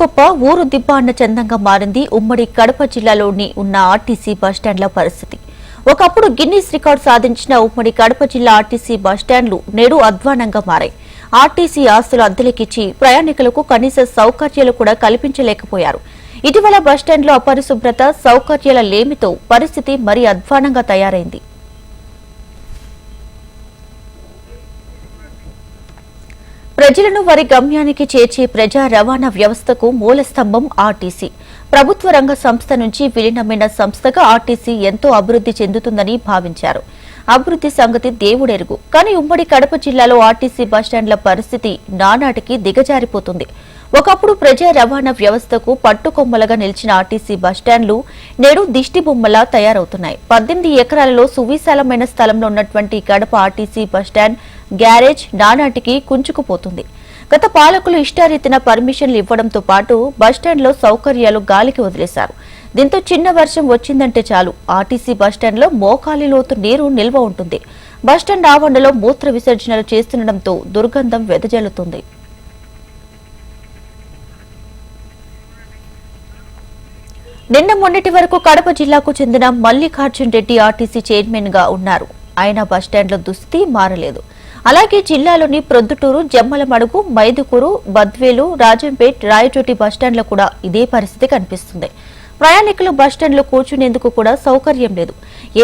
గొప్ప ఊరు దిబ్బ అన్న చందంగా మారింది ఉమ్మడి కడప జిల్లాలోని ఉన్న ఆర్టీసీ బస్టాండ్ల పరిస్థితి. ఒకప్పుడు గిన్నీస్ రికార్డు సాధించిన ఉమ్మడి కడప జిల్లా ఆర్టీసీ బస్టాండ్లు నేడు అధ్వానంగా మారాయి. ఆర్టీసీ ఆస్తులు అద్దెలకిచ్చి ప్రయాణికులకు కనీస సౌకర్యాలు కూడా కల్పించలేకపోయారు. ఇటీవల బస్టాండ్లో అపరిశుభ్రత సౌకర్యాల లేమితో పరిస్థితి మరీ అధ్వానంగా తయారైంది. ప్రజలను వారి గమ్యానికి చేర్చే ప్రజా రవాణా వ్యవస్థకు మూల స్తంభం ఆర్టీసీ. ప్రభుత్వ రంగ సంస్థ నుంచి విలీనమైన సంస్థగా ఆర్టీసీ ఎంతో అభివృద్ధి చెందుతుందని భావించారు. అభివృద్ధి సంగతి దేవుడెరుగు. కానీ ఉమ్మడి కడప జిల్లాలో ఆర్టీసీ బస్టాండ్ల పరిస్థితి నానాటికి దిగజారిపోతుంది. ఒకప్పుడు ప్రజా రవాణా వ్యవస్థకు పట్టుకొమ్మలుగా నిలిచిన ఆర్టీసీ బస్టాండ్లు నేడు దిష్టి బొమ్మలా తయారవుతున్నాయి. పద్దెనిమిది ఎకరాలలో సువిశాలమైన స్థలంలో ఉన్నటువంటి కడప ఆర్టీసీ బస్టాండ్ గ్యారేజ్ నానాటికి కుంచుకుపోతుంది. గత పాలకులు ఇష్టారీతిన పర్మిషన్లు ఇవ్వడంతో పాటు బస్టాండ్లో సౌకర్యాలు గాలికి వదిలేశారు. దీంతో చిన్న వర్షం వచ్చిందంటే చాలు. ఆర్టీసీ బస్టాండ్లో మోకాలి లోతు నీరు నిల్వ ఉంటుంది. బస్టాండ్ ఆవరణలో మూత్ర విసర్జనలు చేస్తుండటంతో దుర్గంధం వెదజల్లుతుంది. నిన్న మొన్నటి వరకు కడప జిల్లాకు చెందిన మల్లికార్జున్ రెడ్డి ఆర్టీసీ చైర్మన్గా ఉన్నారు. ఆయన బస్టాండ్ల దుస్థితి మారలేదు. అలాగే జిల్లాలోని ప్రొద్దుటూరు జమ్మలమడుగు మైదుకూరు బద్వేలు రాజంపేట్ రాయచోటి బస్టాండ్లో కూడా ఇదే పరిస్థితి కనిపిస్తుంది. ప్రయాణికులు బస్టాండ్లో కూర్చునేందుకు కూడా సౌకర్యం లేదు.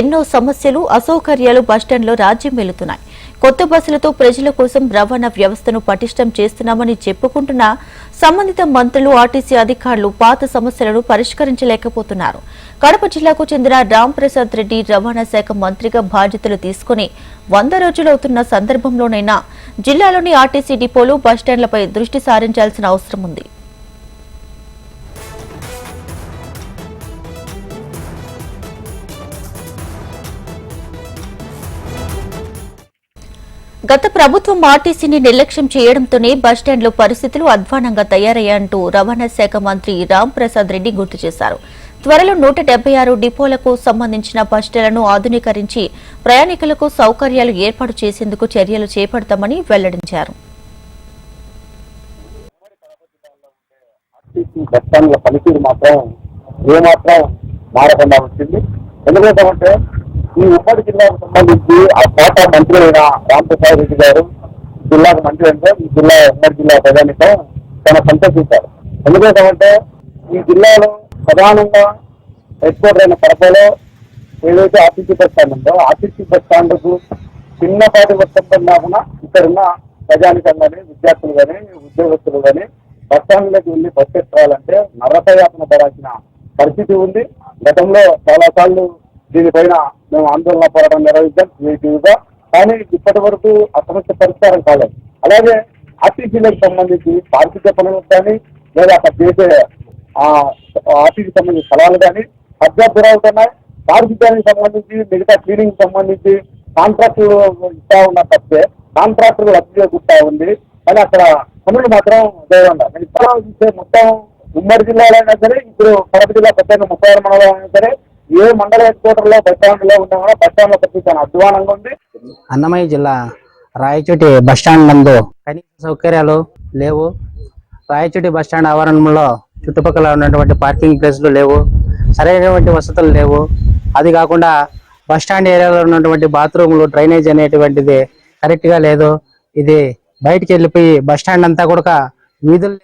ఎన్నో సమస్యలు అసౌకర్యాలు బస్టాండ్లో రాజ్యం వెళుతున్నాయి. కొత్త బస్సులతో ప్రజల కోసం రవాణా వ్యవస్థను పటిష్టం చేస్తున్నామని చెప్పుకుంటున్న సంబంధిత మంత్రులు ఆర్టీసీ అధికారులు పాత సమస్యలను పరిష్కరించలేకపోతున్నారు. కడప జిల్లాకు చెందిన రామ్ ప్రసాద్ రెడ్డి రవాణా శాఖ మంత్రిగా బాధ్యతలు తీసుకుని వంద రోజులవుతున్న సందర్భంలోనైనా జిల్లాలోని ఆర్టీసీ డిపోలు బస్టాండ్లపై దృష్టి సారించాల్సిన అవసరం ఉంది. గత ప్రభుత్వం ఆర్టీసీని నిర్లక్ష్యం చేయడంతోనే బస్టాండ్లో పరిస్థితులు అధ్వానంగా తయారయ్యాయంటూ రవాణా శాఖ మంత్రి రాంప్రసాద్ రెడ్డి గుర్తు చేశారు. త్వరలో నూట డెబ్బై ఆరు డిపోలకు సంబంధించిన బస్టాండ్లను ఆధునీకరించి ప్రయాణికులకు సౌకర్యాలు ఏర్పాటు చేసేందుకు చర్యలు చేపడతామని వెల్లడించారు. మాత్రం మారకుండా వచ్చింది. ఎందుకంటే ఈ ఉమ్మడి జిల్లాకు సంబంధించి ఆ కోట మంత్రి అయిన రామప్రసాద్ రెడ్డి గారు జిల్లాకు మంత్రి అంటే ఈ జిల్లా ఉమ్మడి జిల్లా ప్రధానితో చాలా సంతోషించారు. ఎందుకంటే ఈ జిల్లాలో ప్రధానంగా హెడ్కోర్టర్ అయిన కడపలో ఏదైతే ఆర్టీసీ బస్ స్టాండ్ ఉందో ఆర్టీసీ బస్ స్టాండ్కు చిన్నపాటి వర్షం కాకుండా ఇక్కడున్న ప్రజానికం కానీ విద్యార్థులు కానీ ఉద్యోగస్తులు కానీ బస్ స్టాండ్లోకి వెళ్ళి బస్ ఎక్కాలంటే నరకయాతన పడాల్సిన పరిస్థితి ఉంది. గతంలో చాలా సార్లు దీనిపైన మేము ఆందోళన పోరాటం నిర్వహించాం క్రియేటివ్గా కానీ ఇప్పటి వరకు ఆ సమస్య పరిష్కారం కాలేదు. అలాగే ఆర్టీసీలకు సంబంధించి పారిశుద్ధ్య పనులకు కానీ లేదా అక్కడ చేసే ఆర్టీకి ఆర్టీసీ సంబంధించిన స్థలాలు కానీ అభ్యర్థి గురవుతున్నాయి పారిశుద్ధ్యానికి సంబంధించి మిగతా క్లీనింగ్ సంబంధించి కాంట్రాక్టులు ఇస్తా ఉన్న తప్పే కాంట్రాక్టులు లబ్ధి చేసుకుంటా ఉంది. కానీ అక్కడ పనులు మాత్రం జరగండి నేను చాలా చూస్తే మొత్తం ఉమ్మడి జిల్లాలో అయినా సరే ఇప్పుడు కడప జిల్లా పెద్ద ముప్పై ఆరు మండలం అయినా సరే ఏ మండల హెడ్ క్వార్టర్లో బస్ స్టాండ్లో ఉన్నా కూడా బస్ స్టాండ్లో పరిస్థితి అధ్వానంగా ఉంది. అన్నమయ్య జిల్లా రాయచోటి బస్టాండ్ నందు కనీస సౌకర్యాలు లేవు. రాయచోటి బస్టాండ్ ఆవరణంలో చుట్టుపక్కల ఉన్నటువంటి పార్కింగ్ ప్లేస్లు లేవు. సరైనటువంటి వసతులు లేవు. అది కాకుండా బస్టాండ్ ఏరియాలో ఉన్నటువంటి బాత్రూములు డ్రైనేజ్ అనేటువంటిది కరెక్ట్గా లేదు. ఇది బయటికి వెళ్ళిపోయి బస్టాండ్ అంతా కూడా వీధులు